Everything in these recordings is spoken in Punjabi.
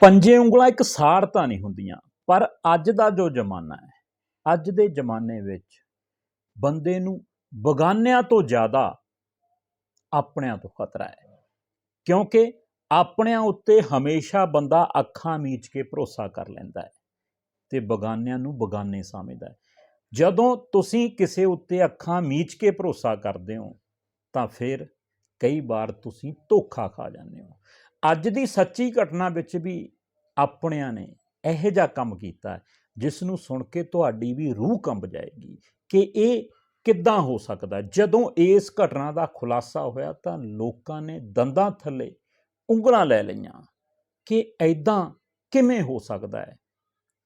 ਪੰਜੇ ਉਂਗਲਾਂ ਇੱਕ ਸਾਰ ਤਾਂ ਨਹੀਂ ਹੁੰਦੀਆਂ, ਪਰ ਅੱਜ ਦਾ ਜੋ ਜ਼ਮਾਨਾ ਹੈ, ਅੱਜ ਦੇ ਜ਼ਮਾਨੇ ਵਿੱਚ ਬੰਦੇ ਨੂੰ ਬਗਾਨਿਆਂ ਤੋਂ ਜ਼ਿਆਦਾ ਆਪਣਿਆਂ ਤੋਂ ਖਤਰਾ ਹੈ, ਕਿਉਂਕਿ ਆਪਣਿਆਂ ਉੱਤੇ ਹਮੇਸ਼ਾ ਬੰਦਾ ਅੱਖਾਂ ਮੀਚ ਕੇ ਭਰੋਸਾ ਕਰ ਲੈਂਦਾ ਹੈ ਤੇ ਬਗਾਨਿਆਂ ਨੂੰ ਬਗਾਨੇ ਸਮਝਦਾ ਹੈ। ਜਦੋਂ ਤੁਸੀਂ ਕਿਸੇ ਉੱਤੇ ਅੱਖਾਂ ਮੀਚ ਕੇ ਭਰੋਸਾ ਕਰਦੇ ਹੋ, ਤਾਂ ਫਿਰ ਕਈ ਵਾਰ ਤੁਸੀਂ ਧੋਖਾ ਖਾ ਜਾਂਦੇ ਹੋ। ਅੱਜ ਦੀ ਸੱਚੀ ਘਟਨਾ ਵਿੱਚ ਵੀ ਆਪਣਿਆਂ ਨੇ ਇਹੋ ਜਿਹਾ ਕੰਮ ਕੀਤਾ ਜਿਸ ਨੂੰ ਸੁਣ ਕੇ ਤੁਹਾਡੀ ਵੀ ਰੂਹ ਕੰਬ ਜਾਏਗੀ ਕਿ ਇਹ ਕਿੱਦਾਂ ਹੋ ਸਕਦਾ ਜਦੋਂ ਇਸ ਘਟਨਾ ਦਾ ਖੁਲਾਸਾ ਹੋਇਆ ਤਾਂ ਲੋਕਾਂ ਨੇ ਦੰਦਾਂ ਥੱਲੇ ਉਂਗਲਾਂ ਲੈ ਲਈਆਂ ਕਿ ਐਦਾਂ ਕਿਵੇਂ ਹੋ ਸਕਦਾ ਹੈ?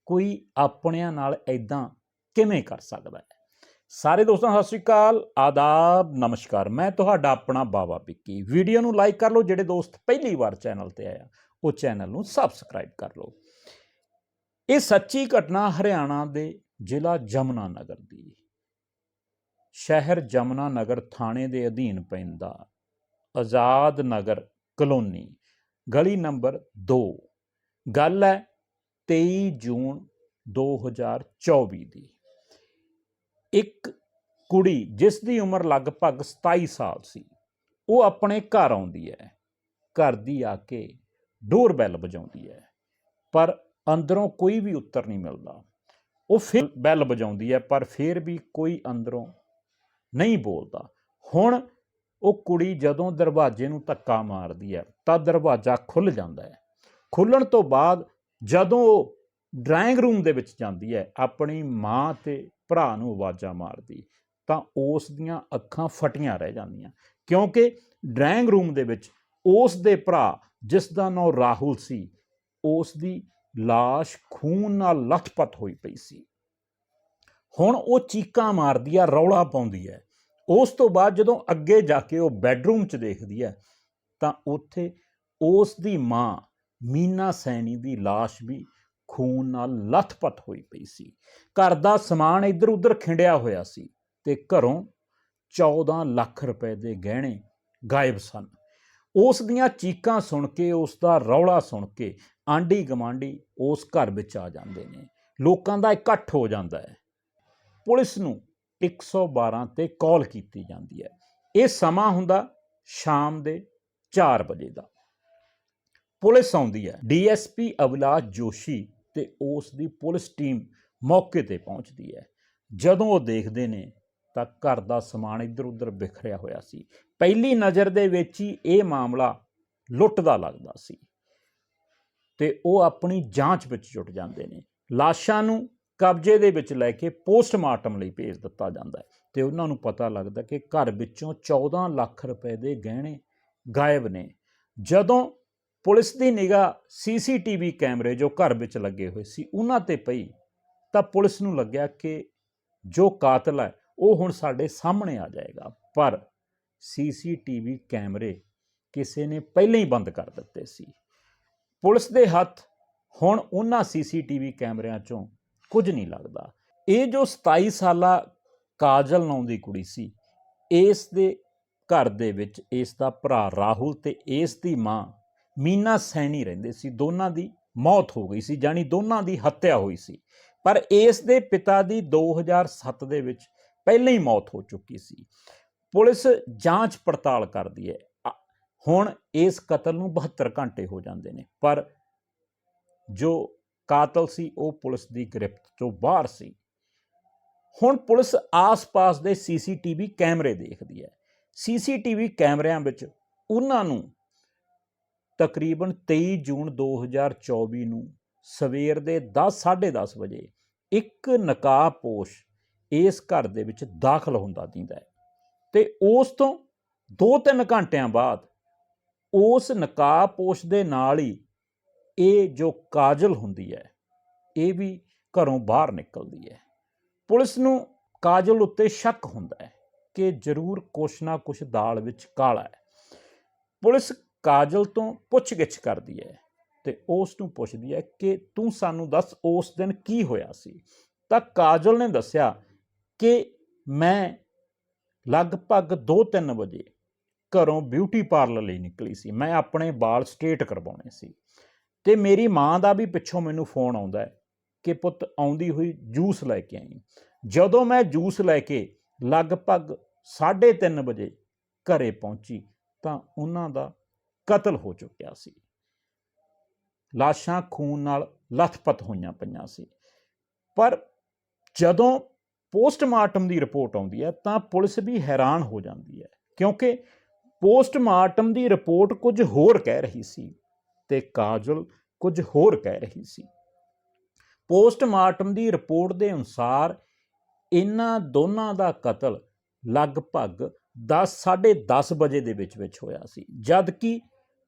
ਕੋਈ ਆਪਣਿਆਂ ਨਾਲ ਐਦਾਂ ਕਿਵੇਂ ਕਰ ਸਕਦਾ ਹੈ? ਸਾਰੇ ਦੋਸਤਾਂ, ਸਤਿ ਸ਼੍ਰੀ ਅਕਾਲ। ਆਦਾਬ, ਨਮਸਕਾਰ। ਮੈਂ ਤੁਹਾਡਾ ਆਪਣਾ ਬਾਬਾ ਪਿੱਕੀ ਵੀਡੀਓ ਨੂੰ ਲਾਈਕ ਕਰ ਲਓ, ਜਿਹੜੇ ਦੋਸਤ ਪਹਿਲੀ ਵਾਰ ਚੈਨਲ ਤੇ ਆਇਆ ਉਹ ਚੈਨਲ ਨੂੰ ਸਬਸਕ੍ਰਾਈਬ ਕਰ ਲਓ। ਇਹ ਸੱਚੀ ਘਟਨਾ ਹਰਿਆਣਾ ਦੇ ਜ਼ਿਲ੍ਹਾ ਜਮਨਾ ਨਗਰ ਦੀ। ਸ਼ਹਿਰ ਜਮਨਾ ਨਗਰ ਥਾਣੇ ਦੇ ਅਧੀਨ ਪੈਂਦਾ। ਆਜ਼ਾਦ ਨਗਰ ਕਲੋਨੀ, ਗਲੀ ਨੰਬਰ 2 ਗੱਲ ਹੈ 23 ਜੂਨ 2024 ਦੀ। ਇੱਕ ਕੁੜੀ ਜਿਸ ਦੀ ਉਮਰ ਲਗਭਗ 27 ਸਾਲ ਸੀ, ਉਹ ਆਪਣੇ ਘਰ ਆਉਂਦੀ ਹੈ। ਘਰ ਦੀ ਆ ਕੇ ਡੋਰ ਬੈਲ ਵਜਾਉਂਦੀ ਹੈ, ਪਰ ਅੰਦਰੋਂ ਕੋਈ ਵੀ ਉੱਤਰ ਨਹੀਂ ਮਿਲਦਾ। ਉਹ ਫਿਰ ਬੈਲ ਵਜਾਉਂਦੀ ਹੈ, ਪਰ ਫਿਰ ਵੀ ਕੋਈ ਅੰਦਰੋਂ ਨਹੀਂ ਬੋਲਦਾ। ਹੁਣ ਉਹ ਕੁੜੀ ਜਦੋਂ ਦਰਵਾਜ਼ੇ ਨੂੰ ਧੱਕਾ ਮਾਰਦੀ ਹੈ, ਤਾਂ ਦਰਵਾਜ਼ਾ ਖੁੱਲ ਜਾਂਦਾ ਹੈ। ਖੁੱਲਣ ਤੋਂ ਬਾਅਦ ਜਦੋਂ ਉਹ ਡਰਾਇੰਗ ਰੂਮ ਦੇ ਵਿੱਚ ਜਾਂਦੀ ਹੈ ਆਪਣੀ ਮਾਂ ਤੇ ਭਰਾ ਨੂੰ ਆਵਾਜ਼ਾਂ ਮਾਰਦੀ ਤਾਂ ਉਸ ਦੀਆਂ ਅੱਖਾਂ ਫਟੀਆਂ ਰਹਿ ਜਾਂਦੀਆਂ ਕਿਉਂਕਿ ਡਰਾਇੰਗ ਰੂਮ ਦੇ ਵਿੱਚ ਉਸ ਦੇ ਭਰਾ ਜਿਸ ਦਾ ਨਾਮ ਰਾਹੁਲ ਸੀ ਉਸ ਦੀ লাশ ਖੂਨ ਨਾਲ ਲੱਥਪੱਥ ਹੋਈ ਪਈ ਸੀ ਹੁਣ ਉਹ ਚੀਕਾਂ ਮਾਰਦੀ ਆ ਰੌਲਾ ਪਾਉਂਦੀ ਹੈ ਉਸ ਤੋਂ ਬਾਅਦ ਜਦੋਂ ਅੱਗੇ ਜਾ ਕੇ ਉਹ ਬੈੱਡਰੂਮ 'ਚ ਦੇਖਦੀ ਹੈ ਤਾਂ ਉੱਥੇ ਉਸ ਦੀ ਮਾਂ ਮੀਨਾ ਸੈਣੀ ਦੀ লাশ ਵੀ ਖੂਨ ਨਾਲ ਲੱਥਪੱਥ ਹੋਈ ਪਈ ਸੀ। ਘਰ ਦਾ ਸਮਾਨ ਇੱਧਰ ਉੱਧਰ ਖਿੰਡਿਆ ਹੋਇਆ ਸੀ ਤੇ ਘਰੋਂ 14 ਲੱਖ ਰੁਪਏ ਦੇ ਗਹਿਣੇ ਗਾਇਬ ਸਨ। ਉਸ ਦੀਆਂ ਚੀਕਾਂ ਸੁਣ ਕੇ, ਉਸ ਦਾ ਰੌਲਾ ਸੁਣ ਕੇ ਆਂਢੀ ਗਮਾਂਡੀ ਉਸ ਘਰ ਵਿੱਚ ਆ ਜਾਂਦੇ ਨੇ। ਲੋਕਾਂ ਦਾ ਇਕੱਠ ਹੋ ਜਾਂਦਾ ਹੈ। ਪੁਲਿਸ ਨੂੰ 112 ਤੇ ਕਾਲ ਕੀਤੀ ਜਾਂਦੀ ਹੈ। ਇਹ ਸਮਾਂ ਹੁੰਦਾ ਸ਼ਾਮ ਦੇ 4 ਵਜੇ ਦਾ। ਪੁਲਿਸ ਆਉਂਦੀ ਹੈ। ਡੀਐਸਪੀ ਅਵਿਲਾਸ਼ ਜੋਸ਼ੀ ਤੇ ਉਸ ਦੀ ਪੁਲਿਸ ਟੀਮ ਮੌਕੇ ਤੇ ਪਹੁੰਚਦੀ ਹੈ। ਜਦੋਂ ਉਹ ਦੇਖਦੇ ਨੇ ਤਾਂ ਘਰ ਦਾ ਸਮਾਨ ਇੱਧਰ ਉੱਧਰ ਬਿਖਰਿਆ ਹੋਇਆ ਸੀ। ਪਹਿਲੀ ਨਜ਼ਰ ਦੇ ਵਿੱਚ ਹੀ ਇਹ ਮਾਮਲਾ ਲੁੱਟ ਦਾ ਲੱਗਦਾ ਸੀ ਤੇ ਉਹ ਆਪਣੀ ਜਾਂਚ ਵਿੱਚ ਜੁਟ ਜਾਂਦੇ ਨੇ। ਲਾਸ਼ਾਂ ਨੂੰ ਕਬਜ਼ੇ ਦੇ ਵਿੱਚ ਲੈ ਕੇ ਪੋਸਟਮਾਰਟਮ ਲਈ ਭੇਜ ਦਿੱਤਾ ਜਾਂਦਾ ਹੈ ਤੇ ਉਹਨਾਂ ਨੂੰ ਪਤਾ ਲੱਗਦਾ ਕਿ ਘਰ ਵਿੱਚੋਂ 14 ਲੱਖ ਰੁਪਏ ਦੇ ਗਹਿਣੇ ਗਾਇਬ ਨੇ। ਜਦੋਂ ਪੁਲਿਸ ਦੀ ਨਿਗਾਹ ਸੀਸੀਟੀਵੀ ਕੈਮਰੇ ਜੋ ਘਰ ਵਿੱਚ ਲੱਗੇ ਹੋਏ ਸੀ, ਉਹਨਾਂ ਤੇ ਪਈ, ਤਾਂ ਪੁਲਿਸ ਨੂੰ ਲੱਗਿਆ ਕਿ ਜੋ ਕਾਤਲ ਹੈ, ਉਹ ਹੁਣ ਸਾਡੇ ਸਾਹਮਣੇ ਆ ਜਾਏਗਾ। ਪਰ ਸੀਸੀਟੀਵੀ ਕੈਮਰੇ ਕਿਸੇ ਨੇ ਪਹਿਲਾਂ ਹੀ ਬੰਦ ਕਰ ਦਿੱਤੇ ਸੀ। ਪੁਲਿਸ ਦੇ ਹੱਥ ਹੁਣ ਉਹਨਾਂ ਸੀਸੀਟੀਵੀ ਕੈਮਰਿਆਂ ਚੋਂ ਕੁਝ ਨਹੀਂ ਲੱਗਦਾ। ਇਹ ਜੋ 27 ਸਾਲਾ ਕਾਜਲ ਨਾਂ ਦੀ ਕੁੜੀ ਸੀ, ਇਸ ਦੇ ਘਰ ਦੇ ਵਿੱਚ ਇਸ ਦਾ ਭਰਾ ਰਾਹੁਲ ਤੇ ਇਸ ਦੀ ਮਾਂ ਮੀਨਾ ਸੈਣੀ ਰਹਿੰਦੇ ਸੀ, ਦੋਨਾਂ ਦੀ ਮੌਤ ਹੋ ਗਈ ਸੀ ਜਾਨੀ ਦੋਨਾਂ ਦੀ ਹੱਤਿਆ ਹੋਈ ਸੀ। ਪਰ ਇਸ ਦੇ ਪਿਤਾ ਦੀ 2007 ਦੇ ਵਿੱਚ ਪਹਿਲਾਂ ਹੀ ਮੌਤ ਹੋ ਚੁੱਕੀ ਸੀ। ਪੁਲਿਸ ਜਾਂਚ ਪੜਤਾਲ ਕਰਦੀ ਹੈ। ਹੁਣ ਇਸ ਕਤਲ ਨੂੰ 72 ਘੰਟੇ ਹੋ ਜਾਂਦੇ ਨੇ, ਪਰ ਜੋ ਕਾਤਲ ਸੀ, ਉਹ ਪੁਲਿਸ ਦੀ ਗ੍ਰਿਫਤ ਤੋਂ ਬਾਹਰ ਸੀ। ਹੁਣ ਪੁਲਿਸ ਆਸ-ਪਾਸ ਦੇ ਸੀਸੀਟੀਵੀ ਕੈਮਰੇ ਦੇਖਦੀ ਹੈ। ਸੀਸੀਟੀਵੀ ਕੈਮਰਿਆਂ ਵਿੱਚ ਉਹਨਾਂ ਨੂੰ ਤਕਰੀਬਨ 23 ਜੂਨ 2024 ਨੂੰ ਸਵੇਰ ਦੇ 10:30 ਵਜੇ ਇੱਕ ਨਕਾਬਪੋਸ਼ ਇਸ ਘਰ ਦੇ ਵਿੱਚ ਦਾਖਲ ਹੁੰਦਾ ਦਿੰਦਾ ਹੈ। ਤੇ ਉਸ ਤੋਂ 2-3 ਘੰਟਿਆਂ ਬਾਅਦ ਉਸ ਨਕਾਬਪੋਸ਼ ਦੇ ਨਾਲ ਹੀ ਇਹ ਜੋ ਕਾਜਲ ਹੁੰਦੀ ਹੈ, ਇਹ ਵੀ ਘਰੋਂ ਬਾਹਰ ਨਿਕਲਦੀ ਹੈ। ਪੁਲਿਸ ਨੂੰ ਕਾਜਲ ਉੱਤੇ ਸ਼ੱਕ ਹੁੰਦਾ ਹੈ ਕਿ ਜ਼ਰੂਰ ਕੁਛ ਨਾ ਕੁਛ ਦਾਲ ਵਿੱਚ ਕਾਲਾ ਹੈ। ਪੁਲਿਸ ਕਾਜਲ ਤੋਂ ਪੁੱਛਗਿੱਛ ਕਰਦੀ ਹੈ ਤੇ ਉਸ ਨੂੰ ਪੁੱਛਦੀ ਹੈ ਕਿ ਤੂੰ ਸਾਨੂੰ ਦੱਸ ਉਸ ਦਿਨ ਕੀ ਹੋਇਆ ਸੀ? ਤਾਂ ਕਾਜਲ ਨੇ ਦੱਸਿਆ ਕਿ ਮੈਂ ਲਗਭਗ 2-3 ਵਜੇ ਘਰੋਂ ਬਿਊਟੀ ਪਾਰਲਰ ਲਈ ਨਿਕਲੀ ਸੀ। ਮੈਂ ਆਪਣੇ ਵਾਲ ਸਟ੍ਰੇਟ ਕਰਵਾਉਣੇ ਸੀ ਤੇ ਮੇਰੀ ਮਾਂ ਦਾ ਵੀ ਪਿੱਛੋਂ ਮੈਨੂੰ ਫੋਨ ਆਉਂਦਾ ਹੈ ਕਿ ਪੁੱਤ ਆਉਂਦੀ ਹੋਈ ਜੂਸ ਲੈ ਕੇ ਆਈ। ਜਦੋਂ ਮੈਂ ਜੂਸ ਲੈ ਕੇ ਲਗਭਗ 3:30 ਵਜੇ ਘਰੇ ਪਹੁੰਚੀ ਤਾਂ ਉਹਨਾਂ ਦਾ ਕਤਲ ਹੋ ਚੁੱਕਿਆ ਸੀ। ਲਾਸ਼ਾਂ ਖੂਨ ਨਾਲ ਲਥਪਥ ਹੋਈਆਂ ਪਈਆਂ ਸੀ। ਪਰ ਜਦੋਂ ਪੋਸਟਮਾਰਟਮ ਦੀ ਰਿਪੋਰਟ ਆਉਂਦੀ ਹੈ ਤਾਂ ਪੁਲਿਸ ਵੀ ਹੈਰਾਨ ਹੋ ਜਾਂਦੀ ਹੈ, ਕਿਉਂਕਿ ਪੋਸਟਮਾਰਟਮ ਦੀ ਰਿਪੋਰਟ ਕੁਝ ਹੋਰ ਕਹਿ ਰਹੀ ਸੀ ਤੇ ਕਾਜਲ ਕੁਝ ਹੋਰ ਕਹਿ ਰਹੀ ਸੀ। ਪੋਸਟਮਾਰਟਮ ਦੀ ਰਿਪੋਰਟ ਦੇ ਅਨੁਸਾਰ ਇਹਨਾਂ ਦੋਨਾਂ ਦਾ ਕਤਲ ਲਗਭਗ 10 10:30 ਵਜੇ ਦੇ ਵਿੱਚ ਵਿੱਚ ਹੋਇਆ ਸੀ ਜਦ ਕਿ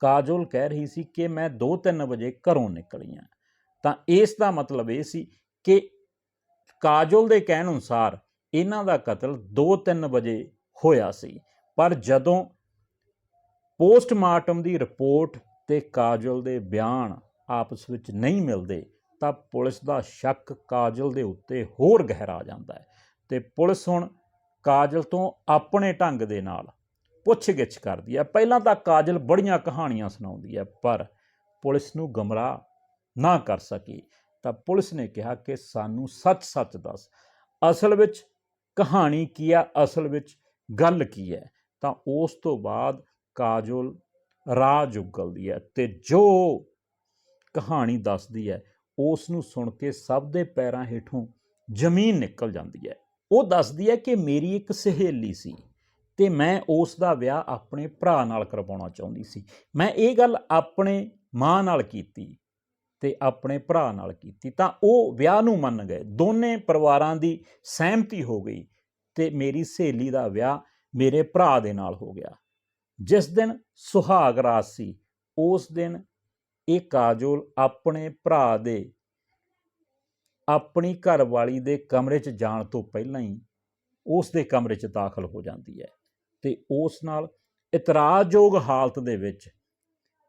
ਕਾਜਲ ਕਹਿ ਰਹੀ ਸੀ ਕਿ ਮੈਂ 2-3 ਵਜੇ ਘਰੋਂ ਨਿਕਲੀ ਹਾਂ ਤਾਂ ਇਸ ਦਾ ਮਤਲਬ ਇਹ ਸੀ ਕਿ ਕਾਜਲ ਦੇ ਕਹਿਣ ਅਨੁਸਾਰ ਇਹਨਾਂ ਦਾ ਕਤਲ 2-3 ਵਜੇ ਹੋਇਆ ਸੀ। ਪਰ ਜਦੋਂ ਪੋਸਟਮਾਰਟਮ ਦੀ ਰਿਪੋਰਟ ਤੇ ਕਾਜਲ ਦੇ ਬਿਆਨ ਆਪਸ ਵਿੱਚ ਨਹੀਂ ਮਿਲਦੇ, ਤਾਂ ਪੁਲਿਸ ਦਾ ਸ਼ੱਕ ਕਾਜਲ ਦੇ ਉੱਤੇ ਹੋਰ ਗਹਿਰਾ ਜਾਂਦਾ ਹੈ ਤੇ ਪੁਲਿਸ ਹੁਣ ਕਾਜਲ ਤੋਂ ਆਪਣੇ ਢੰਗ ਦੇ ਨਾਲ ਪੁੱਛਗਿੱਛ ਕਰਦੀ ਹੈ। ਪਹਿਲਾਂ ਤਾਂ ਕਾਜਲ ਬੜੀਆਂ ਕਹਾਣੀਆਂ ਸੁਣਾਉਂਦੀ ਹੈ, ਪਰ ਪੁਲਿਸ ਨੂੰ ਗਮਰਾਹ ਨਾ ਕਰ ਸਕੀ। ਤਾਂ ਪੁਲਿਸ ਨੇ ਕਿਹਾ ਕਿ ਸਾਨੂੰ ਸੱਚ-ਸੱਚ ਦੱਸ, ਅਸਲ ਵਿੱਚ ਕਹਾਣੀ ਕੀ ਆ ਅਸਲ ਵਿੱਚ ਗੱਲ ਕੀ ਹੈ? ਤਾਂ ਉਸ ਤੋਂ ਬਾਅਦ ਕਾਜਲ ਰਾਜ ਉਗਲਦੀ ਹੈ ਤੇ ਜੋ ਕਹਾਣੀ ਦੱਸਦੀ ਹੈ, ਉਸ ਨੂੰ ਸੁਣ ਕੇ ਸਭ ਦੇ ਪੈਰਾਂ ਹੇਠੋਂ ਜ਼ਮੀਨ ਨਿਕਲ ਜਾਂਦੀ ਹੈ। ਉਹ ਦੱਸਦੀ ਹੈ ਕਿ ਮੇਰੀ ਇੱਕ ਸਹੇਲੀ ਸੀ। ਤੇ ਮੈਂ ਉਸ ਦਾ ਵਿਆਹ ਆਪਣੇ ਭਰਾ ਨਾਲ ਕਰਵਾਉਣਾ ਚਾਹੁੰਦੀ ਸੀ। ਮੈਂ ਇਹ ਗੱਲ ਆਪਣੇ ਮਾਂ ਨਾਲ ਕੀਤੀ ਤੇ ਆਪਣੇ ਭਰਾ ਨਾਲ ਕੀਤੀ ਤਾਂ ਉਹ ਵਿਆਹ ਨੂੰ ਮੰਨ ਗਏ। ਦੋਨੇ ਪਰਿਵਾਰਾਂ ਦੀ ਸਹਿਮਤੀ ਹੋ ਗਈ ਤੇ ਮੇਰੀ ਸਹੇਲੀ ਦਾ ਵਿਆਹ ਮੇਰੇ ਭਰਾ ਦੇ ਨਾਲ ਹੋ ਗਿਆ। ਜਿਸ ਦਿਨ ਸੁਹਾਗ ਰਾਤ ਸੀ, ਉਸ ਦਿਨ ਇਹ ਕਾਜੋਲ ਆਪਣੇ ਭਰਾ ਦੇ ਆਪਣੀ ਘਰਵਾਲੀ ਦੇ ਕਮਰੇ 'ਚ ਜਾਣ ਤੋਂ ਪਹਿਲਾਂ ਹੀ ਉਸ ਦੇ ਕਮਰੇ 'ਚ ਦਾਖਲ ਹੋ ਜਾਂਦੀ ਹੈ। ਤੇ ਉਸ ਨਾਲ ਇਤਰਾਜ਼ਯੋਗ ਹਾਲਤ ਦੇ ਵਿੱਚ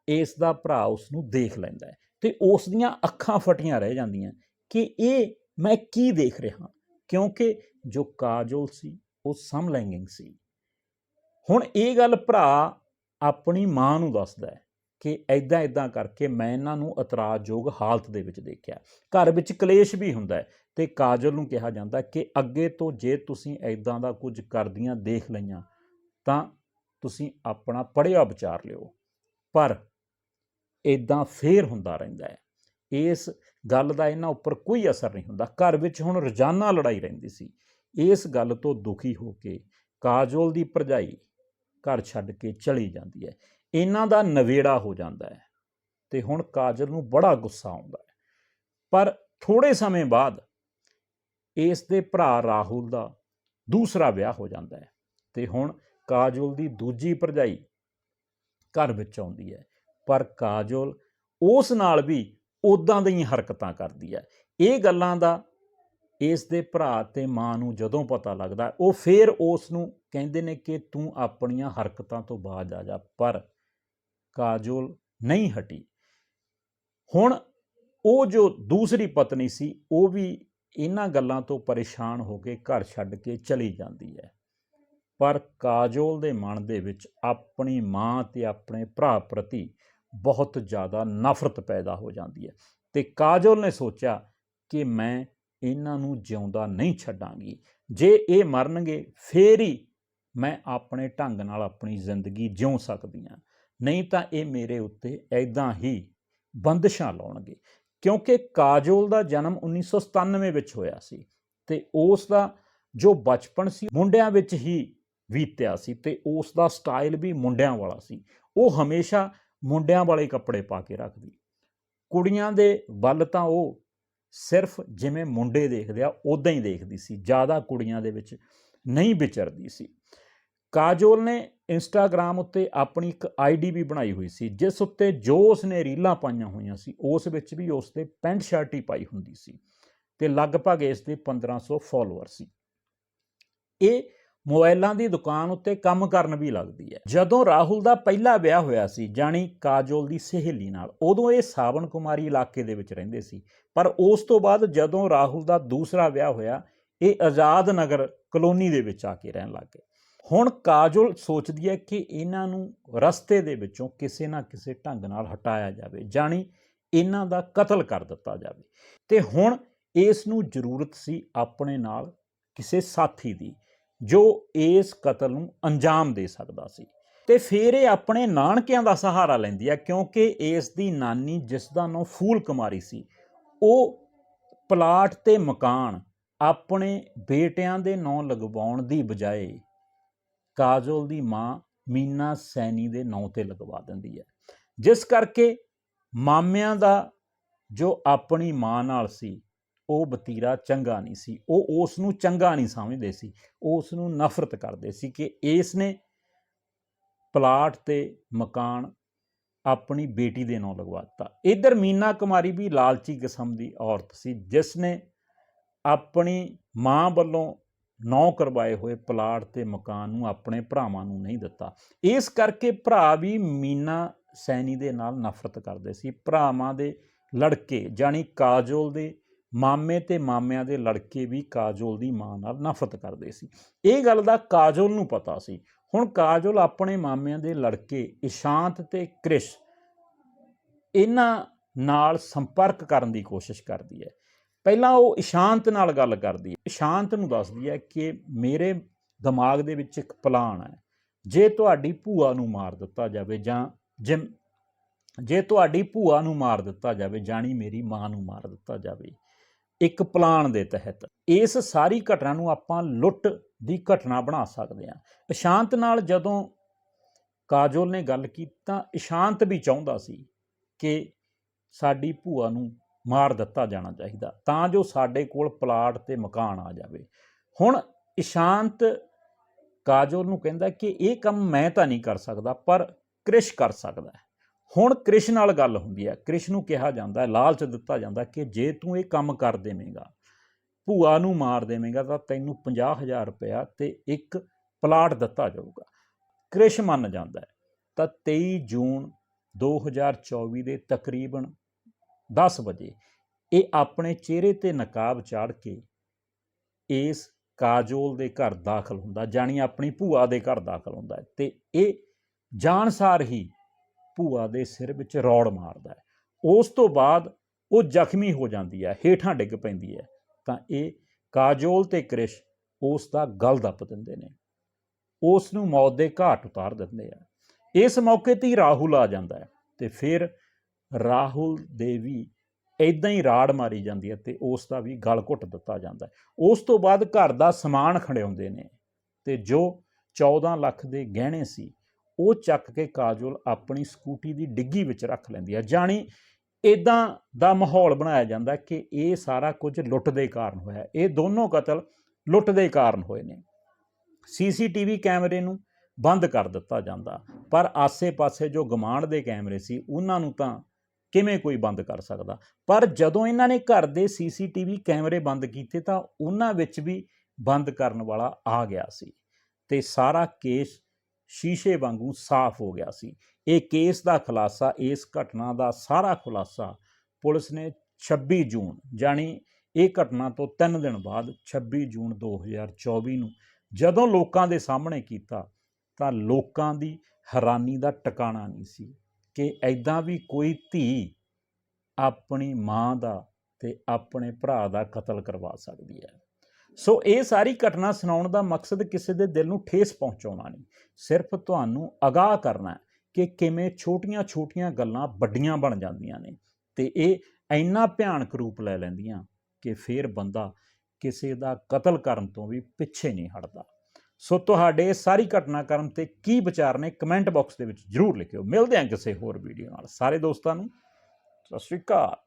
ਇਸ ਦਾ ਭਰਾ ਉਸ ਨੂੰ ਦੇਖ ਲੈਂਦਾ ਹੈ ਤੇ ਉਸ ਦੀਆਂ ਅੱਖਾਂ ਫਟੀਆਂ ਰਹਿ ਜਾਂਦੀਆਂ ਕਿ ਇਹ ਮੈਂ ਕੀ ਦੇਖ ਰਿਹਾ ਕਿਉਂਕਿ ਜੋ ਕਾਜੋਲ ਸੀ, ਉਹ ਸਮਲੈਂਗਿੰਗ ਸੀ। ਹੁਣ ਇਹ ਗੱਲ ਭਰਾ ਆਪਣੀ ਮਾਂ ਨੂੰ ਦੱਸਦਾ ਹੈ ਕਿ ਐਦਾਂ ਐਦਾਂ ਕਰਕੇ ਮੈਂ ਇਹਨਾਂ ਨੂੰ ਇਤਰਾਜ਼ਯੋਗ ਹਾਲਤ ਦੇ ਵਿੱਚ ਦੇਖਿਆ। ਘਰ ਵਿੱਚ ਕਲੇਸ਼ ਵੀ ਹੁੰਦਾ ਹੈ ਤੇ ਕਾਜਲ ਨੂੰ ਕਿਹਾ ਜਾਂਦਾ ਕਿ ਅੱਗੇ ਤੋਂ ਜੇ ਤੁਸੀਂ ਐਦਾਂ ਦਾ ਕੁਝ ਕਰਦੀਆਂ ਦੇਖ ਲਈਆਂ ਤਾਂ ਤੁਸੀਂ ਆਪਣਾ ਪੜਿਆ ਵਿਚਾਰ ਲਿਓ। ਪਰ ਇਦਾਂ ਫੇਰ ਹੁੰਦਾ ਰਹਿੰਦਾ ਹੈ। ਇਸ ਗੱਲ ਦਾ ਇਹਨਾਂ ਉੱਪਰ ਕੋਈ ਅਸਰ ਨਹੀਂ ਹੁੰਦਾ। ਘਰ ਵਿੱਚ ਹੁਣ ਰੋਜ਼ਾਨਾ ਲੜਾਈ ਰਹਿੰਦੀ ਸੀ। ਇਸ ਗੱਲ ਤੋਂ ਦੁਖੀ ਹੋ ਕੇ ਕਾਜੋਲ ਦੀ ਭਰਜਾਈ ਘਰ ਛੱਡ ਕੇ ਚਲੀ ਜਾਂਦੀ ਹੈ। ਇਹਨਾਂ ਦਾ ਨਵੇੜਾ ਹੋ ਜਾਂਦਾ ਹੈ ਤੇ ਹੁਣ ਕਾਜਲ ਨੂੰ ਬੜਾ ਗੁੱਸਾ ਆਉਂਦਾ ਹੈ। ਪਰ ਥੋੜੇ ਸਮੇਂ ਬਾਅਦ ਇਸ ਦੇ ਭਰਾ ਰਾਹੁਲ ਦਾ ਦੂਸਰਾ ਵਿਆਹ ਹੋ ਜਾਂਦਾ ਹੈ ਤੇ ਹੁਣ ਕਾਜੋਲ ਦੀ ਦੂਜੀ ਭਰਜਾਈ ਘਰ ਵਿੱਚ ਆਉਂਦੀ ਹੈ। ਪਰ ਕਾਜੋਲ ਉਸ ਨਾਲ ਵੀ ਉਦਾਂ ਦੀਆਂ ਹਰਕਤਾਂ ਕਰਦੀ ਹੈ। ਇਹ ਗੱਲਾਂ ਦਾ ਇਸ ਦੇ ਭਰਾ ਤੇ ਮਾਂ ਨੂੰ ਜਦੋਂ ਪਤਾ ਲੱਗਦਾ, ਉਹ ਫੇਰ ਉਸ ਨੂੰ ਕਹਿੰਦੇ ਨੇ ਕਿ ਤੂੰ ਆਪਣੀਆਂ ਹਰਕਤਾਂ ਤੋਂ ਬਾਜ ਆ ਜਾ। ਪਰ ਕਾਜੋਲ ਨਹੀਂ ਹਟੀ। ਹੁਣ ਉਹ ਜੋ ਦੂਸਰੀ ਪਤਨੀ ਸੀ, ਉਹ ਵੀ ਇਹਨਾਂ ਗੱਲਾਂ ਤੋਂ ਪਰੇਸ਼ਾਨ ਹੋ ਕੇ ਘਰ ਛੱਡ ਕੇ ਚਲੀ ਜਾਂਦੀ ਹੈ। ਪਰ ਕਾਜੋਲ ਦੇ ਮਨ ਦੇ ਵਿੱਚ ਆਪਣੀ ਮਾਂ ਤੇ ਆਪਣੇ ਭਰਾ ਪ੍ਰਤੀ ਬਹੁਤ ਜ਼ਿਆਦਾ ਨਫ਼ਰਤ ਪੈਦਾ ਹੋ ਜਾਂਦੀ ਹੈ। ਤੇ ਕਾਜੋਲ ਨੇ ਸੋਚਿਆ ਕਿ ਮੈਂ ਇਹਨਾਂ ਨੂੰ ਜਿਉਂਦਾ ਨਹੀਂ ਛੱਡਾਂਗੀ। ਜੇ ਇਹ ਮਰਨਗੇ, ਫੇਰ ਹੀ ਮੈਂ ਆਪਣੇ ਢੰਗ ਨਾਲ ਆਪਣੀ ਜ਼ਿੰਦਗੀ ਜਿਉ ਸਕਦੀ ਹਾਂ। ਨਹੀਂ ਤਾਂ ਇਹ ਮੇਰੇ ਉੱਤੇ ਐਦਾਂ ਹੀ ਬੰਦਸ਼ਾਂ ਲਾਉਣਗੇ। ਕਿਉਂਕਿ ਕਾਜੋਲ ਦਾ ਜਨਮ 1997 ਵਿੱਚ ਹੋਇਆ ਸੀ ਤੇ ਉਸ ਦਾ ਜੋ ਬਚਪਨ ਸੀ, ਮੁੰਡਿਆਂ ਵਿੱਚ ਹੀ ਬੀਤਿਆ ਸੀ ਤੇ ਉਸ ਦਾ ਸਟਾਈਲ ਵੀ ਮੁੰਡਿਆਂ ਵਾਲਾ ਸੀ। ਉਹ ਹਮੇਸ਼ਾ ਮੁੰਡਿਆਂ ਵਾਲੇ ਕੱਪੜੇ ਪਾ ਕੇ ਰੱਖਦੀ। ਕੁੜੀਆਂ ਦੇ ਵੱਲ ਤਾਂ ਉਹ ਸਿਰਫ ਜਿਵੇਂ ਮੁੰਡੇ ਦੇਖਦੇ ਆ ਉਦਾਂ ਹੀ ਦੇਖਦੀ ਸੀ। ਜ਼ਿਆਦਾ ਕੁੜੀਆਂ ਦੇ ਵਿੱਚ ਨਹੀਂ ਵਿਚਰਦੀ ਸੀ। ਕਾਜੋਲ ਨੇ ਇੰਸਟਾਗ੍ਰam ਉੱਤੇ ਆਪਣੀ ਇੱਕ ਆਈਡੀ ਵੀ ਬਣਾਈ ਹੋਈ ਸੀ, ਜਿਸ ਉੱਤੇ ਜੋ ਉਸਨੇ ਰੀਲਾਂ ਪਾਈਆਂ ਹੋਈਆਂ ਸੀ, ਉਸ ਵਿੱਚ ਵੀ ਉਸ ਤੇ ਪੈਂਟ ਸ਼ਰਟ ਹੀ ਪਾਈ ਹੁੰਦੀ ਸੀ ਤੇ ਲਗਭਗ ਇਸ ਦੇ 1500 ਫਾਲੋਅਰ ਸੀ। ਇਹ ਮੋਬਾਈਲਾਂ ਦੀ ਦੁਕਾਨ ਉੱਤੇ ਕੰਮ ਕਰਨ ਵੀ ਲੱਗਦੀ ਹੈ। ਜਦੋਂ ਰਾਹੁਲ ਦਾ ਪਹਿਲਾ ਵਿਆਹ ਹੋਇਆ ਸੀ ਜਾਨੀ ਕਾਜੋਲ ਦੀ ਸਹੇਲੀ ਨਾਲ, ਉਦੋਂ ਇਹ ਸਾਵਣ ਕੁਮਾਰੀ ਇਲਾਕੇ ਦੇ ਵਿੱਚ ਰਹਿੰਦੇ ਸੀ। ਪਰ ਉਸ ਤੋਂ ਬਾਅਦ ਜਦੋਂ ਰਾਹੁਲ ਦਾ ਦੂਸਰਾ ਵਿਆਹ ਹੋਇਆ, ਇਹ ਆਜ਼ਾਦ ਨਗਰ ਕਲੋਨੀ ਦੇ ਵਿੱਚ ਆ ਕੇ ਰਹਿਣ ਲੱਗ ਗਏ। ਹੁਣ ਕਾਜੋਲ ਸੋਚਦੀ ਹੈ ਕਿ ਇਹਨਾਂ ਨੂੰ ਰਸਤੇ ਦੇ ਵਿੱਚੋਂ ਕਿਸੇ ਨਾ ਕਿਸੇ ਢੰਗ ਨਾਲ ਹਟਾਇਆ ਜਾਵੇ ਜਾਨੀ ਇਹਨਾਂ ਦਾ ਕਤਲ ਕਰ ਦਿੱਤਾ ਜਾਵੇ। ਤੇ ਹੁਣ ਇਸ ਨੂੰ ਜ਼ਰੂਰਤ ਸੀ ਆਪਣੇ ਨਾਲ ਕਿਸੇ ਸਾਥੀ ਦੀ। ਜੋ ਇਸ ਕਤਲ ਨੂੰ ਅੰਜਾਮ ਦੇ ਸਕਦਾ ਸੀ। ਤੇ ਫਿਰ ਇਹ ਆਪਣੇ ਨਾਨਕਿਆਂ ਦਾ ਸਹਾਰਾ ਲੈਂਦੀ ਹੈ ਕਿਉਂਕਿ ਇਸ ਦੀ ਨਾਨੀ ਜਿਸ ਦਾ ਨਾਂ ਫੂਲ ਕੁਮਾਰੀ ਸੀ, ਉਹ ਪਲਾਟ ਤੇ ਮਕਾਨ ਆਪਣੇ ਬੇਟਿਆਂ ਦੇ ਨਾਂ ਲਗਵਾਉਣ ਦੀ ਬਜਾਏ ਕਾਜਲ ਦੀ ਮਾਂ ਮੀਨਾ ਸੈਣੀ ਦੇ ਨਾਂ ਤੇ ਲਗਵਾ ਦਿੰਦੀ ਹੈ ਜਿਸ ਕਰਕੇ ਮਾਮਿਆਂ ਦਾ ਜੋ ਆਪਣੀ ਮਾਂ ਨਾਲ ਸੀ ਉਹ ਬਤੀਰਾ ਚੰਗਾ ਨਹੀਂ ਸੀ, ਉਹ ਉਸ ਨੂੰ ਚੰਗਾ ਨਹੀਂ ਸਮਝਦੇ ਸੀ ਉਸ ਨੂੰ ਨਫ਼ਰਤ ਕਰਦੇ ਸੀ ਕਿ ਇਸ ਨੇ ਪਲਾਟ ਤੇ ਮਕਾਨ ਆਪਣੀ ਬੇਟੀ ਦੇ ਨਾਂ ਲਗਵਾ ਦਿੱਤਾ। ਇਧਰ ਮੀਨਾ ਕੁਮਾਰੀ ਵੀ ਲਾਲਚੀ ਕਿਸਮ ਦੀ ਔਰਤ ਸੀ ਜਿਸ ਨੇ ਆਪਣੀ ਮਾਂ ਵੱਲੋਂ ਨੌ ਕਰਵਾਏ ਹੋਏ ਪਲਾਟ ਤੇ ਮਕਾਨ ਨੂੰ ਆਪਣੇ ਭਰਾਵਾਂ ਨੂੰ ਨਹੀਂ ਦਿੱਤਾ। ਇਸ ਕਰਕੇ ਭਰਾ ਵੀ ਮੀਨਾ ਸੈਣੀ ਦੇ ਨਾਲ ਨਫ਼ਰਤ ਕਰਦੇ ਸੀ, ਭਰਾਵਾਂ ਦੇ ਲੜਕੇ ਜਾਨੀ ਕਾਜੋਲ ਦੇ ਮਾਮੇ ਤੇ ਮਾਮਿਆਂ ਦੇ ਲੜਕੇ ਵੀ ਕਾਜੋਲ ਦੀ ਮਾਂ ਨਾਲ ਨਫ਼ਰਤ ਕਰਦੇ ਸੀ। ਇਹ ਗੱਲ ਦਾ ਕਾਜੋਲ ਨੂੰ ਪਤਾ ਸੀ। ਹੁਣ ਕਾਜੋਲ ਆਪਣੇ ਮਾਮਿਆਂ ਦੇ ਲੜਕੇ ਇਸ਼ਾਂਤ ਤੇ ਕ੍ਰਿਸ਼ ਇਹਨਾਂ ਨਾਲ ਸੰਪਰਕ ਕਰਨ ਦੀ ਕੋਸ਼ਿਸ਼ ਕਰਦੀ ਹੈ। ਪਹਿਲਾਂ ਉਹ ਇਸ਼ਾਂਤ ਨਾਲ ਗੱਲ ਕਰਦੀ ਹੈ। ਇਸ਼ਾਂਤ ਨੂੰ ਦੱਸਦੀ ਹੈ ਕਿ ਮੇਰੇ ਦਿਮਾਗ ਦੇ ਵਿੱਚ ਇੱਕ ਪਲਾਨ ਹੈ। ਜੇ ਤੁਹਾਡੀ ਭੂਆ ਨੂੰ ਮਾਰ ਦਿੱਤਾ ਜਾਵੇ ਜਾਂ ਜੇ ਜੇ ਤੁਹਾਡੀ ਭੂਆ ਨੂੰ ਮਾਰ ਦਿੱਤਾ ਜਾਵੇ, ਜਾਣੀ ਮੇਰੀ ਮਾਂ ਨੂੰ ਮਾਰ ਦਿੱਤਾ ਜਾਵੇ ਇੱਕ ਪਲਾਨ ਦੇ ਤਹਿਤ ਇਸ ਸਾਰੀ ਘਟਨਾ ਨੂੰ ਆਪਾਂ ਲੁੱਟ ਦੀ ਘਟਨਾ ਬਣਾ ਸਕਦੇ ਹਾਂ। ਇਸ਼ਾਂਤ ਨਾਲ ਜਦੋਂ ਕਾਜੋਲ ਨੇ ਗੱਲ ਕੀਤੀ ਤਾਂ ਇਸ਼ਾਂਤ ਵੀ ਚਾਹੁੰਦਾ ਸੀ ਕਿ ਸਾਡੀ ਭੂਆ ਨੂੰ ਮਾਰ ਦਿੱਤਾ ਜਾਣਾ ਚਾਹੀਦਾ ਤਾਂ ਜੋ ਸਾਡੇ ਕੋਲ ਪਲਾਟ ਤੇ ਮਕਾਨ ਆ ਜਾਵੇ। ਹੁਣ ਇਸ਼ਾਂਤ ਕਾਜੋਲ ਨੂੰ ਕਹਿੰਦਾ ਕਿ ਇਹ ਕੰਮ ਮੈਂ ਤਾਂ ਨਹੀਂ ਕਰ ਸਕਦਾ ਪਰ ਕ੍ਰਿਸ਼ ਕਰ ਸਕਦਾ ਹੁਣ ਕ੍ਰਿਸ਼ ਨਾਲ ਗੱਲ ਹੁੰਦੀ ਹੈ। ਕ੍ਰਿਸ਼ ਨੂੰ ਕਿਹਾ ਜਾਂਦਾ ਲਾਲਚ ਦਿੱਤਾ ਜਾਂਦਾ ਕਿ ਜੇ ਤੂੰ ਇਹ ਕੰਮ ਕਰ ਦੇਵੇਂਗਾ, ਭੂਆ ਨੂੰ ਮਾਰ ਦੇਵੇਂਗਾ ਤਾਂ ਤੈਨੂੰ 50000 ਰੁਪਇਆ ਤੇ ਇੱਕ ਪਲਾਟ ਦਿੱਤਾ ਜਾਊਗਾ। ਕ੍ਰਿਸ਼ ਮੰਨ ਜਾਂਦਾ ਤਾਂ 23 ਜੂਨ 2024 ਦੇ ਤਕਰੀਬਨ 10 ਵਜੇ ਇਹ ਆਪਣੇ ਚਿਹਰੇ ਤੇ ਨਕਾਬ ਚਾੜ ਕੇ ਇਸ ਕਾਜੋਲ ਦੇ ਘਰ ਦਾਖਲ ਹੁੰਦਾ, ਜਾਣੀ ਆਪਣੀ ਭੂਆ ਦੇ ਘਰ ਦਾਖਲ ਹੁੰਦਾ ਹੈ। ਤੇ ਇਹ ਜਾਣਸਾਰ ਹੀ ਭੂਆ ਦੇ ਸਿਰ ਵਿੱਚ ਰੌੜ ਮਾਰਦਾ ਹੈ। ਉਸ ਤੋਂ ਬਾਅਦ ਉਹ ਜ਼ਖਮੀ ਹੋ ਜਾਂਦੀ ਹੈ, ਹੇਠਾਂ ਡਿੱਗ ਪੈਂਦੀ ਹੈ। ਤਾਂ ਇਹ ਕਾਜੋਲ ਤੇ ਕ੍ਰਿਸ਼ ਉਸ ਦਾ ਗਲ ਦੱਪ ਦਿੰਦੇ ਨੇ। ਉਸ ਨੂੰ ਮੌਤ ਦੇ ਘਾਟ ਉਤਾਰ ਦਿੰਦੇ ਆ। ਇਸ ਮੌਕੇ ਤੇ ਹੀ ਰਾਹੁਲ ਆ ਜਾਂਦਾ ਹੈ ਤੇ ਫਿਰ ਰਾਹੁਲ ਦੇ ਵੀ ਇਦਾਂ ਹੀ ਰਾੜ ਮਾਰੀ ਜਾਂਦੀ ਹੈ ਤੇ ਉਸ ਦਾ ਵੀ ਗਲ ਘੁੱਟ ਦਿੱਤਾ ਜਾਂਦਾ ਹੈ। ਉਸ ਤੋਂ ਬਾਅਦ ਘਰ ਦਾ ਸਮਾਨ ਖੜਿਆਉਂਦੇ ਨੇ ਤੇ ਜੋ 14 ਲੱਖ ਦੇ ਗਹਿਣੇ ਸੀ ਉਹ ਚੱਕ ਕੇ ਕਾਜੋਲ ਆਪਣੀ ਸਕੂਟੀ ਦੀ ਡਿੱਗੀ ਵਿੱਚ ਰੱਖ ਲੈਂਦੀ ਹੈ ਜਾਣੀ ਇਦਾਂ ਦਾ ਮਾਹੌਲ ਬਣਾਇਆ ਜਾਂਦਾ ਕਿ ਇਹ ਸਾਰਾ ਕੁਝ ਲੁੱਟ ਦੇ ਕਾਰਨ ਹੋਇਆ। ਇਹ ਦੋਨੋਂ ਕਤਲ ਲੁੱਟ ਦੇ ਕਾਰਨ ਹੋਏ ਨੇ। ਸੀਸੀਟੀਵੀ ਕੈਮਰੇ ਨੂੰ ਬੰਦ ਕਰ ਦਿੱਤਾ ਜਾਂਦਾ। ਪਰ ਆਸੇ-ਪਾਸੇ ਜੋ ਗਮਾਂਡ ਦੇ ਕੈਮਰੇ ਸੀ, ਉਹਨਾਂ ਨੂੰ ਤਾਂ ਕਿਵੇਂ ਕੋਈ ਬੰਦ ਕਰ ਸਕਦਾ? ਪਰ ਜਦੋਂ ਇਹਨਾਂ ਨੇ ਘਰ ਦੇ ਸੀਸੀਟੀਵੀ ਕੈਮਰੇ ਬੰਦ ਕੀਤੇ ਤਾਂ ਉਹਨਾਂ ਵਿੱਚ ਵੀ ਬੰਦ ਕਰਨ ਵਾਲਾ ਆ ਗਿਆ ਸੀ। ਤੇ ਸਾਰਾ ਕੇਸ ਸ਼ੀਸ਼ੇ ਵਾਂਗੂ ਸਾਫ਼ ਹੋ ਗਿਆ ਸੀ। ਇਹ ਕੇਸ ਦਾ ਖੁਲਾਸਾ, ਇਸ ਘਟਨਾ ਦਾ ਸਾਰਾ ਖੁਲਾਸਾ ਪੁਲਿਸ ਨੇ 26 ਜੂਨ ਜਾਨੀ ਇਹ ਘਟਨਾ ਤੋਂ 3 ਦਿਨ ਬਾਅਦ 26 ਜੂਨ 2024 ਨੂੰ ਜਦੋਂ ਲੋਕਾਂ ਦੇ ਸਾਹਮਣੇ ਕੀਤਾ, ਤਾਂ ਲੋਕਾਂ ਦੀ ਹੈਰਾਨੀ ਦਾ ਟਿਕਾਣਾ ਨਹੀਂ ਸੀ ਕਿ ਐਦਾਂ ਵੀ ਕੋਈ ਧੀ ਆਪਣੀ ਮਾਂ ਦਾ ਤੇ ਆਪਣੇ ਭਰਾ ਦਾ ਕਤਲ ਕਰਵਾ ਸਕਦੀ ਹੈ। ਸੋ ਇਹ ਸਾਰੀ ਘਟਨਾ ਸੁਣਾਉਣ ਦਾ ਮਕਸਦ ਕਿਸੇ ਦੇ ਦਿਲ ਨੂੰ ਠੇਸ ਪਹੁੰਚਾਉਣਾ ਨਹੀਂ। ਸਿਰਫ ਤੁਹਾਨੂੰ ਅਗਾਹ ਕਰਨਾ ਕਿ ਕਿਵੇਂ ਛੋਟੀਆਂ-ਛੋਟੀਆਂ ਗੱਲਾਂ ਵੱਡੀਆਂ ਬਣ ਜਾਂਦੀਆਂ ਨੇ ਤੇ ਇਹ ਇੰਨਾ ਭਿਆਨਕ ਰੂਪ ਲੈ ਲੈਂਦੀਆਂ ਕਿ ਫਿਰ ਬੰਦਾ ਕਿਸੇ ਦਾ ਕਤਲ ਕਰਨ ਤੋਂ ਵੀ ਪਿੱਛੇ ਨਹੀਂ ਹਟਦਾ। ਸੋ ਤੁਹਾਡੇ ਇਸ ਸਾਰੀ ਘਟਨਾਕ੍ਰਮ ਤੇ ਕੀ ਵਿਚਾਰ ਨੇ ਕਮੈਂਟ ਬਾਕਸ ਦੇ ਵਿੱਚ ਜਰੂਰ ਲਿਖਿਓ। ਮਿਲਦੇ ਹਾਂ ਕਿਸੇ ਹੋਰ ਵੀਡੀਓ ਨਾਲ। ਸਾਰੇ ਦੋਸਤਾਂ ਨੂੰ ਸਤਿ ਸ਼੍ਰੀ ਅਕਾਲ।